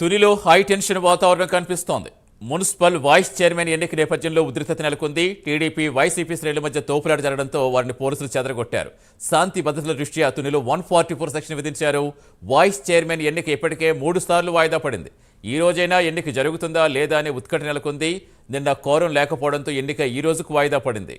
తునిలో high tension వాతావరణం కనిపిస్తోంది. Municipal vice chairman ఎన్నిక నేపథ్యంలో ఉద్రిక్తత నెలకొంది. టీడీపీ వైసీపీ శ్రేణుల మధ్య తోపులాట జరగడంతో వారిని పోలీసులు చెదరగొట్టారు. శాంతి భద్రతల దృష్ట్యా తునిలో వన్ ఫార్టీ ఫోర్ సెక్షన్ విధించారు. వైస్ చైర్మన్ ఎన్నిక ఇప్పటికే మూడు సార్లు వాయిదా పడింది. ఈ రోజైనా ఎన్నిక జరుగుతుందా లేదా అనే ఉత్కట నెలకొంది. నిన్న కోరం లేకపోవడంతో ఎన్నిక ఈ రోజుకు వాయిదా పడింది.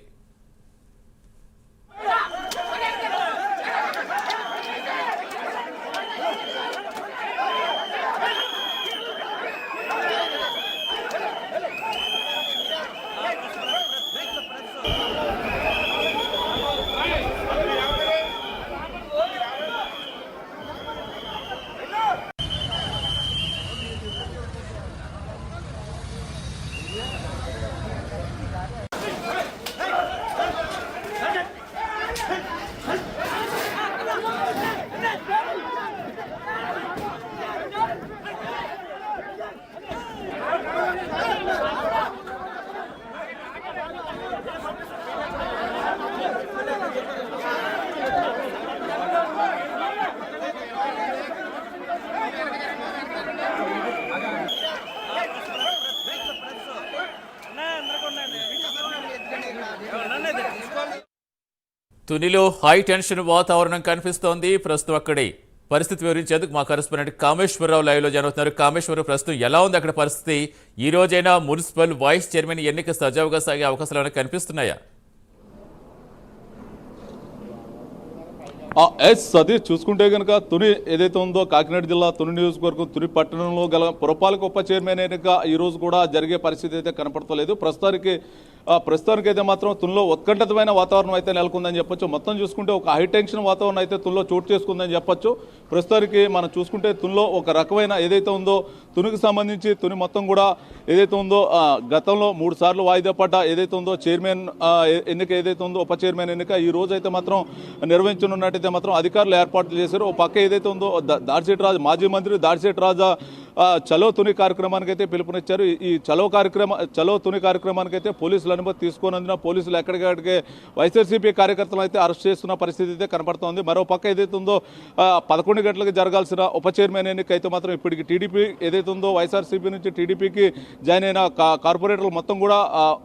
తునిలో హై టెన్షన్ వాతావరణం కనిపిస్తోంది. ప్రస్తుతం అక్కడి పరిస్థితి వివరించేందుకు మా కరెస్పాండెంట్ కామేశ్వరరావు లైవ్లో జరుగుతున్నారు కామేశ్వరరావు ప్రస్తుతం ఎలా ఉంది అక్కడ పరిస్థితి? ఈ రోజైనా మున్సిపల్ వైస్ చైర్మన్ ఎన్నిక సజావుగా సాగే అవకాశాలు ఏమైనా కనిపిస్తున్నాయా? ఎస్ సతీష్ చూసుకుంటే కనుక తుని ఏదైతే ఉందో కాకినాడ జిల్లా తుని నియోజకవర్గం తుని పట్టణంలో గల పురపాలక ఉప చైర్మన్ ఎన్నిక ఈ రోజు కూడా జరిగే పరిస్థితి అయితే కనపడతలేదు. ప్రస్తుతానికి ప్రస్తుతానికి అయితే మాత్రం తునిలో ఉత్కంఠితమైన వాతావరణం అయితే నెలకొందని చెప్పొచ్చు. మొత్తం చూసుకుంటే ఒక హైటెన్షన్ వాతావరణం అయితే తునిలో చోటు చేసుకుందని చెప్పొచ్చు. ప్రస్తుతానికి మనం చూసుకుంటే తునిలో ఒక రకమైన ఏదైతే ఉందో తునికి సంబంధించి తుని మొత్తం కూడా ఏదైతే ఉందో గతంలో మూడు సార్లు వాయిదా పడ్డ ఏదైతే ఉందో చైర్మన్ ఎన్నిక ఏదైతే ఉందో ఉప చైర్మన్ ఎన్నిక ఈ రోజు అయితే మాత్రం నిర్వహించనున్నట్టయితే మాత్రం అధికారులు ఏర్పాట్లు చేశారు. ఓ పక్క ఏదైతే ఉందో దాడిశెట్టి రాజు మాజీ మంత్రి దాడిశెట్టి రాజా చలో తుని కార్యక్రమానికి అయితే పిలుపునిచ్చారు. ఈ- చలో కార్యక్రమ చలో తుని కార్యక్రమానికి అయితే పోలీసులు అనుమతి తీసుకోనందున పోలీసులు ఎక్కడికక్కడికే వైఎస్ఆర్సీపీ కార్యకర్తలు అయితే అరెస్ట్ చేస్తున్న పరిస్థితి అయితే కనపడుతోంది. మరో పక్క ఏదైతే ఉందో పదకొండు గంటలకు జరగాల్సిన ఉప చైర్మన్ ఎన్నిక అయితే మాత్రం ఇప్పటికి టీడీపీ ఏదైతే ఉందో వైఎస్ఆర్సీపీ నుంచి టీడీపీకి జాయిన్ అయిన కా- కార్పొరేటర్లు మొత్తం కూడా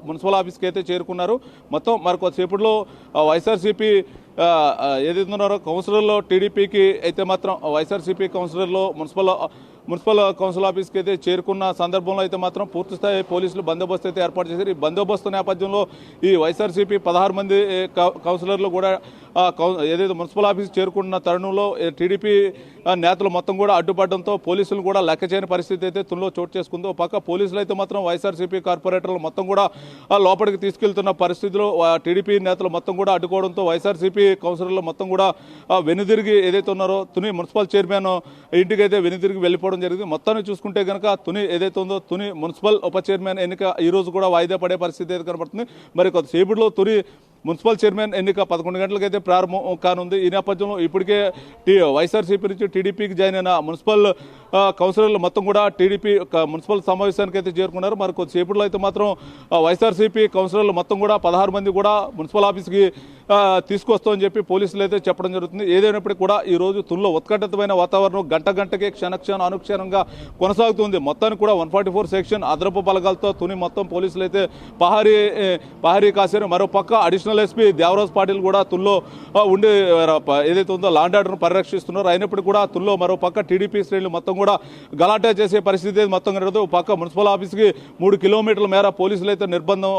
మున్సిపల్ ఆఫీస్కి అయితే చేరుకున్నారు. మొత్తం మరి కొద్దిసేపట్లో వైఎస్ఆర్సీపీ ఏదైతే ఉన్నారో కౌన్సిలర్లో టీడీపీకి అయితే మాత్రం వైఎస్ఆర్సీపీ కౌన్సిలర్లో మున్సిపల్ మున్సిపల్ కౌన్సిల్ ఆఫీస్కి అయితే చేరుకున్న సందర్భంలో అయితే మాత్రం పూర్తిస్థాయి పోలీసులు బందోబస్తు అయితే ఏర్పాటు చేశారు. ఈ బందోబస్తు నేపథ్యంలో ఈ వైఎస్ఆర్సీపీ పదహారు మంది కౌన్సిలర్లు కూడా ఏదైతే మున్సిపల్ ఆఫీస్ చేరుకున్న తరుణంలో టీడీపీ నేతలు మొత్తం కూడా అడ్డుపడడంతో పోలీసులు కూడా లెక్క చేయని పరిస్థితి అయితే తునిలో చోటు చేసుకుందో పక్క పోలీసులు అయితే మాత్రం వైఎస్ఆర్సీపీ కార్పొరేటర్లు మొత్తం కూడా లోపలికి తీసుకెళ్తున్న పరిస్థితిలో టీడీపీ నేతలు మొత్తం కూడా అడ్డుకోవడంతో వైఎస్ఆర్సీపీ కౌన్సిలర్లు మొత్తం కూడా వెనుదిరిగి ఏదైతే ఉన్నారో తుని మున్సిపల్ చైర్మన్ ఇంటికి అయితే వెనుదిరిగి వెళ్ళిపోవడం జరిగింది. మొత్తాన్ని చూసుకుంటే కనుక తుని ఏదైతే ఉందో తుని మున్సిపల్ ఉప చైర్మన్ ఎన్నిక ఈరోజు కూడా వాయిదా పడే పరిస్థితి అయితే కనబడుతుంది. మరి కొద్దిసేపట్లో తుని మున్సిపల్ చైర్మన్ ఎన్నిక పదకొండు గంటలకైతే ప్రారంభం కానుంది. ఈ నేపథ్యంలో ఇప్పటికే టీ వైఎస్ఆర్సీపీ నుంచి టీడీపీకి జాయిన్ అయిన మున్సిపల్ కౌన్సిలర్లు మొత్తం కూడా టీడీపీ మున్సిపల్ సమావేశానికి అయితే చేరుకున్నారు. మరి కొద్దిసేపట్లో అయితే మాత్రం వైఎస్ఆర్సీపీ కౌన్సిలర్లు మొత్తం కూడా పదహారు మంది కూడా మున్సిపల్ ఆఫీస్కి తీసుకొస్తామని చెప్పి పోలీసులు అయితే చెప్పడం జరుగుతుంది. ఏదైనప్పటికీ కూడా ఈ రోజు తుల్లో ఉత్కంఠితమైన వాతావరణం గంట గంటకే క్షణక్షణం అనుక్షణంగా కొనసాగుతుంది. మొత్తానికి కూడా వన్ ఫార్టీ ఫోర్ సెక్షన్ అదనపు బలగాలతో తుని మొత్తం పోలీసులు అయితే పహారీ పహారీ కాశారు. మరో పక్క అడిషనల్ ఎస్పీ దేవరాజ్ పాటిల్ కూడా తుల్లో ఉండే ఉండి ఏదైతే ఉందో లాండ్ ఆర్డర్ను పరిరక్షిస్తున్నారు అయినప్పటికీ కూడా తుల్లో మరో పక్క టీడీపీ శ్రేణులు మొత్తం కూడా గలాటా చేసే పరిస్థితి మొత్తం పక్క మున్సిపల్ ఆఫీస్కి మూడు కిలోమీటర్ల మేర పోలీసులు అయితే నిర్బంధం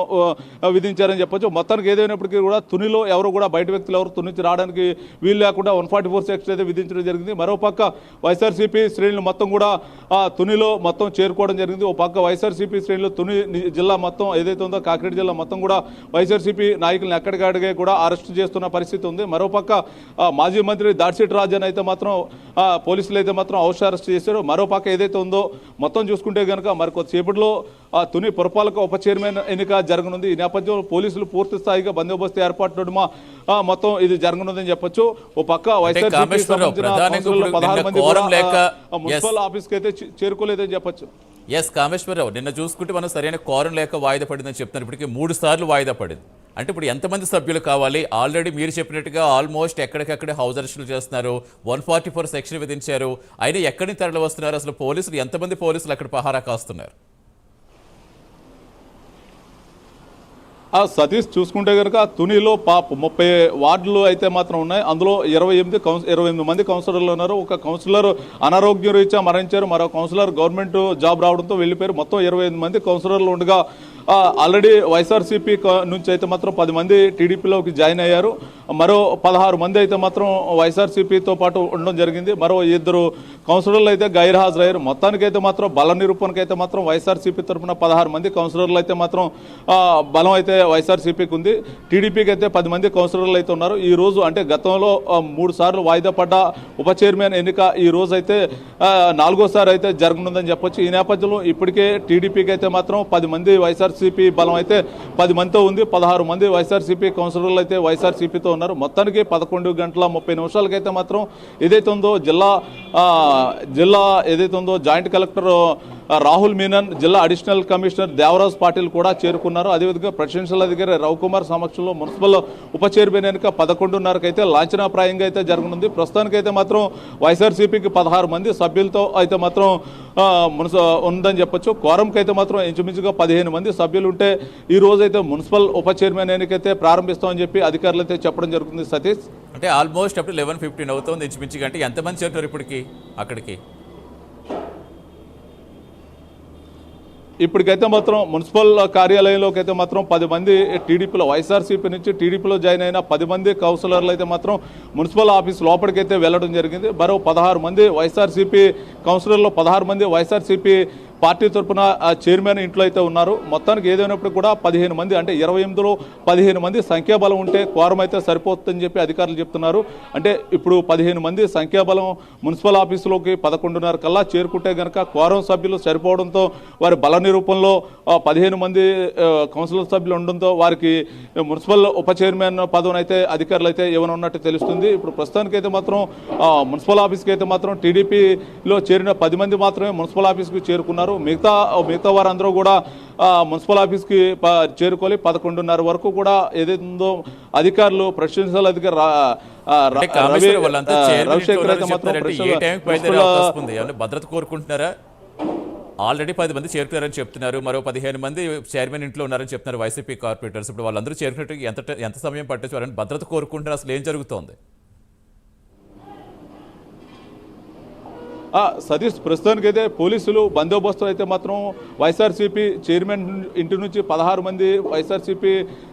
విధించారని చెప్పొచ్చు. మొత్తానికి ఏదైనప్పటికీ కూడా తునిలో ఎవరు కూడా బయట వ్యక్తులు ఎవరు తుని నుంచి రావడానికి వీలు లేకుండా వన్ ఫార్టీ ఫోర్ సెక్షన్ అయితే విధించడం జరిగింది. మరో పక్క వైఎస్ఆర్సీపీ శ్రేణులు మొత్తం కూడా తునిలో మొత్తం చేరుకోవడం జరిగింది. ఒక పక్క వైఎస్ఆర్సీపీ శ్రేణులు తుని జిల్లా మొత్తం ఏదైతే ఉందో కాకినాడ జిల్లా మొత్తం కూడా వైఎస్ఆర్సీపీ నాయకులను ఎక్కడికడిగే కూడా అరెస్ట్ చేస్తున్న పరిస్థితి ఉంది. మరోపక్క మాజీ మంత్రి దాడిశెట్టి రాజన్ అయితే మాత్రం పోలీసులు అయితే మాత్రం హౌస్ అరెస్ట్ చేశారు. మరోపక్క ఏదైతే ఉందో మొత్తం చూసుకుంటే కనుక మరి కొద్దిసేపట్లో తుని పురపాలక ఉప చైర్మన్ ఎన్నిక జరగనుంది. ఈ నేపథ్యంలో పోలీసులు పూర్తి స్థాయిగా బందోబస్తు ఏర్పాటు మొత్తం ఇది జరగనుందని చెప్పొచ్చు. ఓ పక్క వైఎస్ఆర్సీపీకి సంబంధించిన పదహారు మంది మున్సిపల్ ఆఫీస్కి అయితే చేరుకోలేదని చెప్పొచ్చు. ఎస్ కామేశ్వరరావు నిన్న చూసుకుంటే మనం సరైన కోరం లేక వాయిదా పడిందని చెప్తున్నారు. ఇప్పటికే మూడు సార్లు వాయిదా పడింది. అంటే ఇప్పుడు ఎంతమంది సభ్యులు కావాలి? ఆల్రెడీ మీరు చెప్పినట్టుగా ఆల్మోస్ట్ ఎక్కడికక్కడే హౌస్ అరెస్టులు చేస్తున్నారు. వన్ ఫార్టీ ఫోర్ సెక్షన్ విధించారు. అయినా ఎక్కడి నుంచి తరలి వస్తున్నారు? అసలు పోలీసులు ఎంతమంది పోలీసులు అక్కడ పహారా కాస్తున్నారు? ఆ సతీష్ చూసుకుంటే కనుక తునిలో పాప ముప్పై వార్డులు అయితే మాత్రం ఉన్నాయి. అందులో ఇరవై ఎనిమిది కౌన్స్ ఇరవై ఎనిమిది మంది కౌన్సిలర్లు ఉన్నారు. ఒక కౌన్సిలర్ అనారోగ్యం రీత్యా మరణించారు. మరో కౌన్సిలర్ గవర్నమెంట్ జాబ్ రావడంతో వెళ్ళిపోయారు. మొత్తం ఇరవై ఎనిమిది మంది కౌన్సిలర్లు ఉండగా ఆల్రెడీ వైఎస్ఆర్సీపీ నుంచి అయితే మాత్రం పది మంది టీడీపీలోకి జాయిన్ అయ్యారు. మరో పదహారు మంది అయితే మాత్రం వైఎస్ఆర్సీపీతో పాటు ఉండడం జరిగింది. మరో ఇద్దరు కౌన్సిలర్లు అయితే గైర్హాజరయ్యారు. మొత్తానికైతే మాత్రం బల నిరూపణకైతే మాత్రం వైఎస్ఆర్సీపీ తరఫున పదహారు మంది కౌన్సిలర్లు అయితే మాత్రం బలం అయితే వైఎస్ఆర్సీపీకి ఉంది. టీడీపీకి అయితే పది మంది కౌన్సిలర్లు అయితే ఉన్నారు. ఈ రోజు అంటే గతంలో మూడు సార్లు వాయిదా పడ్డ ఉప చైర్మన్ ఎన్నిక ఈ రోజు అయితే నాలుగోసారి అయితే జరగనుందని చెప్పొచ్చు. ఈ నేపథ్యంలో ఇప్పటికే టీడీపీకి అయితే మాత్రం పది మంది వైఎస్ఆర్సీపీ బలం అయితే పది మందితో ఉంది. పదహారు మంది వైఎస్ఆర్సీపీ కౌన్సిలర్లు అయితే వైఎస్ఆర్సీపీతో ఉన్నారు. మొత్తానికి పదకొండు గంటల ముప్పై నిమిషాలకైతే మాత్రం ఏదైతే ఉందో జిల్లా ఆ, జిల్లా ఏదైతే ఉందో జాయింట్ కలెక్టర్ రాహుల్ మీనన్ జిల్లా అడిషనల్ కమిషనర్ దేవరాజ్ పాటిల్ కూడా చేరుకున్నారు. అదేవిధంగా ప్రెసిడెన్షియల్ అధికారి రవికుమార్ సమక్షంలో మున్సిపల్ ఉప చైర్మన్ ఎన్నిక పదకొండున్నరకు అయితే లాంఛనాప్రాయంగా అయితే జరగనుంది. ప్రస్తుతానికైతే మాత్రం వైఎస్ఆర్సీపీకి పదహారు మంది సభ్యులతో అయితే మాత్రం మున్స ఉందని చెప్పొచ్చు. కోరంకి అయితే మాత్రం ఇంచుమించుగా పదిహేను మంది సభ్యులు ఉంటే ఈ రోజైతే అయితే మున్సిపల్ ఉప చైర్మన్ ఎన్నికైతే ప్రారంభిస్తామని చెప్పి అధికారులు అయితే చెప్పడం జరుగుతుంది సతీష్. అంటే ఆల్మోస్ట్ అప్పుడు లెవెన్ ఫిఫ్టీన్ అవుతుంది ఇంచుమించుగా. అంటే ఎంతమంది చేరుతారు ఇప్పటికి అక్కడికి? ఇప్పటికైతే మాత్రం మున్సిపల్ కార్యాలయంలోకి అయితే మాత్రం పది మంది టీడీపీలో వైఎస్ఆర్సీపీ నుంచి టీడీపీలో జాయిన్ అయిన పది మంది కౌన్సిలర్లు అయితే మాత్రం మున్సిపల్ ఆఫీస్ లోపలికైతే వెళ్ళడం జరిగింది. మరో పదహారు మంది వైఎస్ఆర్సీపీ కౌన్సిలర్లు పదహారు మంది వైఎస్ఆర్సీపీ పార్టీ తరఫున ఆ, చైర్మన్ ఇంట్లో అయితే ఉన్నారు. మొత్తానికి ఏదైనప్పుడు కూడా పదిహేను మంది అంటే ఇరవై ఎనిమిదిలో పదిహేను మంది సంఖ్యాబలం ఉంటే క్వారం అయితే సరిపోతుందని చెప్పి అధికారులు చెప్తున్నారు. అంటే ఇప్పుడు పదిహేను మంది సంఖ్యాబలం మున్సిపల్ ఆఫీసులోకి పదకొండున్నర కల్లా చేరుకుంటే గనక క్వారం సభ్యులు సరిపోవడంతో వారి బల నిరూపణలో పదిహేను మంది కౌన్సిలర్ సభ్యులు ఉండడంతో వారికి మున్సిపల్ ఉప చైర్మన్ పదవిని అయితే అధికారులు అయితే ఏమైనా ఉన్నట్టు తెలుస్తుంది. ఇప్పుడు ప్రస్తుతానికైతే మాత్రం మున్సిపల్ ఆఫీస్కి అయితే మాత్రం టీడీపీలో చేరిన పది మంది మాత్రమే మున్సిపల్ ఆఫీస్కి చేరుకున్నారు. మిగతా మిగతా వారందరూ కూడా మున్సిపల్ ఆఫీస్కి చేరుకోవాలి పదకొండున్నర వరకు కూడా ఏదైతే ఉందో అధికారులు ప్రెసిడెన్షియల్ అధికారి రా- ఆ, రా- అంటే కమిషనర్ రవి- వాళ్ళంతా ఆ, చైర్మన్ ఇంట్లో రవిశంకర్ అయితే ఉన్నారని మాత్రం చెప్తారంటే ఏ ప్రెసిడెన్షియల్ టైంకి బయలుదేరే మున్సిపల్ అవకాశం ఉంది? ఏమన్నా భద్రత కోరుకుంటున్నారా? ఆల్రెడీ పది మంది చేరుకున్నారని చెప్తున్నారు. మరో పదిహేను మంది చైర్మన్ ఇంట్లో ఉన్నారని చెప్తున్నారు వైసీపీ కార్పొరేటర్స్. ఇప్పుడు వాళ్ళందరూ చేరుకున్నట్టు ఎంత ఎంత సమయం పట్టచ్చు వాళ్ళని భద్రత కోరుకుంటున్నారు? అసలు ఏం జరుగుతోంది? సతీష్ ప్రస్తుతానికైతే పోలీసులు బందోబస్తు అయితే మాత్రం వైఎస్ఆర్సీపీ చైర్మన్ ఇంటి నుంచి పదహారు మంది వైఎస్ఆర్సీపీ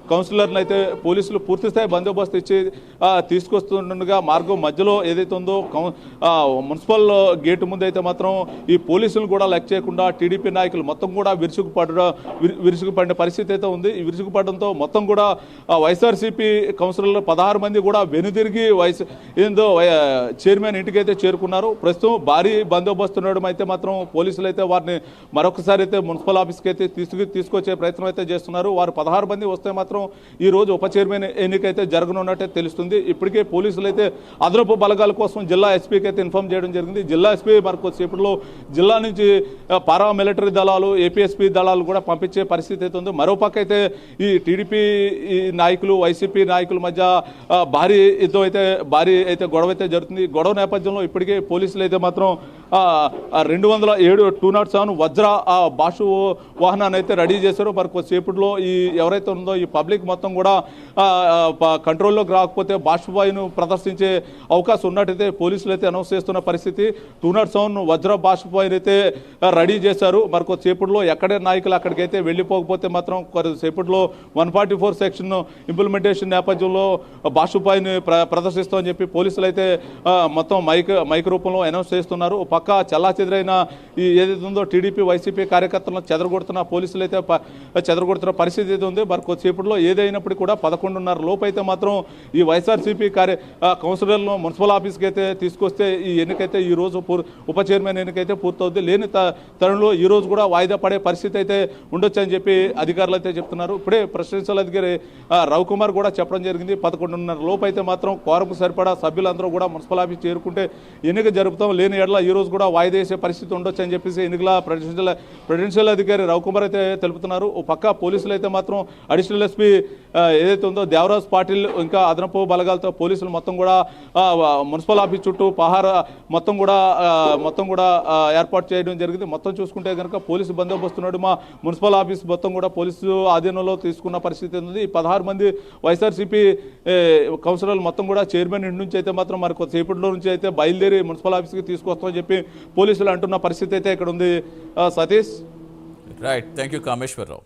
కౌన్సిలర్లు అయితే పోలీసులు పూర్తిస్థాయి బందోబస్తు ఇచ్చి తీసుకొస్తుండగా మార్గం మధ్యలో ఏదైతే ఉందో మున్సిపల్ గేటు ముందు అయితే మాత్రం ఈ పోలీసులు కూడా లెక్క చేయకుండా టీడీపీ నాయకులు మొత్తం కూడా విరుచుకుపడడం విరు- విరుచుకుపడిన పరిస్థితి అయితే ఉంది. ఈ విరుచుకుపడడంతో మొత్తం కూడా వైఎస్ఆర్సీపీ కౌన్సిలర్లు పదహారు మంది కూడా వెనుదిరిగి వైఎస్ ఏందో చైర్మన్ ఇంటికి అయితే చేరుకున్నారు. ప్రస్తుతం భారీ బందోబస్తు ఉండడం అయితే మాత్రం పోలీసులు అయితే వారిని మరొకసారి అయితే మున్సిపల్ ఆఫీస్కి అయితే తీసుకు తీసుకొచ్చే ప్రయత్నం అయితే చేస్తున్నారు. వారు పదహారు మంది వస్తే మాత్రం ఈ రోజు ఉప చైర్మన్ ఎన్నికైతే జరగనున్నట్టే తెలుస్తుంది. ఇప్పటికే పోలీసులు అయితే అదనపు బలగాల కోసం జిల్లా ఎస్పీకి అయితే ఇన్ఫార్మ్ చేయడం జరిగింది. జిల్లా ఎస్పీ మరొక కొద్దిసేపట్లో జిల్లా నుంచి పారా మిలిటరీ దళాలు ఏపీఎస్పీ దళాలు కూడా పంపించే పరిస్థితి అయితే ఉంది. మరోపక్క అయితే ఈ టీడీపీ ఈ నాయకులు వైసీపీ నాయకుల మధ్య భారీ యుద్ధం అయితే భారీ అయితే గొడవ అయితే జరుగుతుంది. గొడవ నేపథ్యంలో ఇప్పటికే పోలీసులు అయితే మాత్రం రెండు వందల ఏడు టూ నాట్ సెవెన్ వజ్ర బాషు వాహనాన్ని అయితే రెడీ చేశారు మరి కొద్దిసేపట్లో ఈ ఎవరైతే ఉందో ఈ పబ్లిక్ మొత్తం కూడా కంట్రోల్లోకి రాకపోతే బాష్పాయిను ప్రదర్శించే అవకాశం ఉన్నట్టయితే పోలీసులు అయితే అనౌన్స్ చేస్తున్న పరిస్థితి. టూ నాట్ సెవెన్ వజ్ర బాష్పాయిని అయితే రెడీ చేశారు. మరి కొద్దిసేపట్లో ఎక్కడే నాయకులు అక్కడికైతే వెళ్ళిపోకపోతే మాత్రం కొద్దిసేపట్లో one forty four section implementation నేపథ్యంలో బాషుపాయిని ప్ర ప్రదర్శిస్తామని చెప్పి పోలీసులు అయితే మొత్తం మైక్ మైక్ రూపంలో అనౌన్స్ చేస్తున్నారు. ఓ పక్క చల్లా చెదరైన ఈ ఏదైతే ఉందో టీడీపీ వైసీపీ కార్యకర్తలను చెదరగొడుతున్న పోలీసులు అయితే చెదరగొడుతున్న పరిస్థితి అయితే ఉంది మరి కొద్దిసేపట్లో ఏదైనప్పటికీ కూడా పదకొండున్నర లోపు అయితే మాత్రం ఈ వైఎస్ఆర్సీపీ కార్య కౌన్సిలర్లను మున్సిపల్ ఆఫీస్కి అయితే తీసుకొస్తే ఈ ఎన్నికైతే ఈ రోజు పూర్ ఉప చైర్మన్ ఎన్నికైతే పూర్తవుద్ది. లేని తరుణంలో ఈ రోజు కూడా వాయిదా పడే పరిస్థితి అయితే ఉండొచ్చు అని చెప్పి అధికారులు అయితే చెప్తున్నారు. ఇప్పుడే ప్రెసిడెన్షియల్ అధికారి రవికుమార్ కూడా చెప్పడం జరిగింది. పదకొండున్నర లోపు అయితే మాత్రం కోరకు సరిపడా సభ్యులందరూ కూడా మున్సిపల్ ఆఫీస్ చేరుకుంటే ఎన్నిక జరుపుతాం. లేని ఎడల ఎన్నికల ఈరోజు కూడా వాయిదా వేసే పరిస్థితి ఉండొచ్చు అని చెప్పేసి ఎన్నికల ప్రెసిడెన్షియల్ ప్రెసిడెన్షియల్ అధికారి రవికుమార్ అయితే తెలుపుతున్నారు. ఓ పక్క పోలీసులు అయితే మాత్రం అడిషనల్ ఎస్పీ ఏదైతే ఉందో దేవరాజ్ పాటిల్ ఇంకా అదనపు బలగాలతో పోలీసులు మొత్తం కూడా మున్సిపల్ ఆఫీస్ చుట్టూ పహార మొత్తం కూడా మొత్తం కూడా ఏర్పాటు చేయడం జరిగింది. మొత్తం చూసుకుంటే కనుక పోలీసు బందోబస్తున్నాడు మా మున్సిపల్ ఆఫీస్ మొత్తం కూడా పోలీసు ఆధీనంలో తీసుకున్న పరిస్థితి ఉంది ఈ పదహారు మంది వైఎస్ఆర్సీపీ కౌన్సిలర్లు మొత్తం కూడా చైర్మన్ ఇంటి నుంచి అయితే మాత్రం మరి కొద్దిసేపట్లో నుంచి అయితే బయలుదేరి మున్సిపల్ ఆఫీస్కి తీసుకొస్తామని చెప్పి పోలీసులు అంటున్న పరిస్థితి అయితే ఇక్కడ ఉంది Satish? Right thank you Kameswararao